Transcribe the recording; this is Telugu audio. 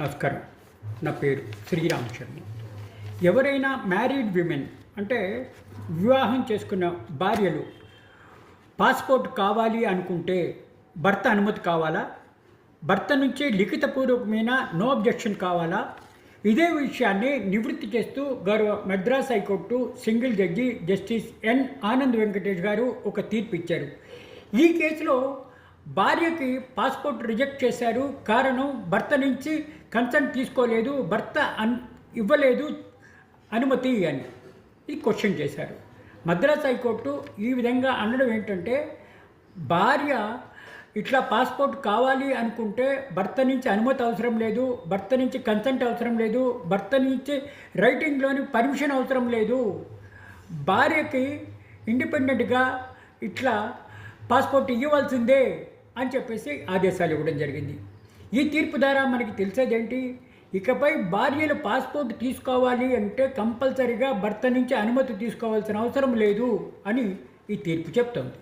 నమస్కారం. నా పేరు శ్రీరామ్ శర్మ ఎవరైనా మ్యారీడ్ విమెన్ అంటే వివాహం చేసుకున్న భార్యలు పాస్పోర్ట్ కావాలి అనుకుంటే భర్త అనుమతి కావాలా? భర్త నుంచి లిఖితపూర్వకమైన నో అబ్జెక్షన్ కావాలా? ఇదే విషయాన్ని నివృత్తి చేస్తూ గౌరవ Madras high court single judge justice N Anand Venkatesh గారు ఒక తీర్పు ఇచ్చారు. ఈ కేసులో భార్యకి పాస్పోర్ట్ రిజెక్ట్ చేశారు. కారణం భర్త నుంచి కన్సెంట్ తీసుకోలేదు. భర్త అన్ ఇవ్వలేదు అనుమతి అని ఇది క్వశ్చన్ చేశారు. మద్రాస్ హైకోర్టు ఈ విధంగా అనడం ఏంటంటే భార్య ఇట్లా పాస్పోర్ట్ కావాలి అనుకుంటే భర్త నుంచి అనుమతి అవసరం లేదు. భర్త నుంచి కన్సెంట్ అవసరం లేదు. భర్త నుంచి రైటింగ్లోని పర్మిషన్ అవసరం లేదు. భార్యకి ఇండిపెండెంట్గా ఇట్లా పాస్పోర్ట్ ఇవ్వవలసిందే అని చెప్పేసి ఆదేశాలు ఇవ్వడం జరిగింది. ఈ తీర్పు ద్వారా మనకి తెలిసేదేంటి? ఇకపై భార్యలు పాస్పోర్ట్ తీసుకోవాలి అంటే కంపల్సరిగా భర్త నుంచి అనుమతి తీసుకోవాల్సిన అవసరం లేదు అని ఈ తీర్పు చెప్తోంది.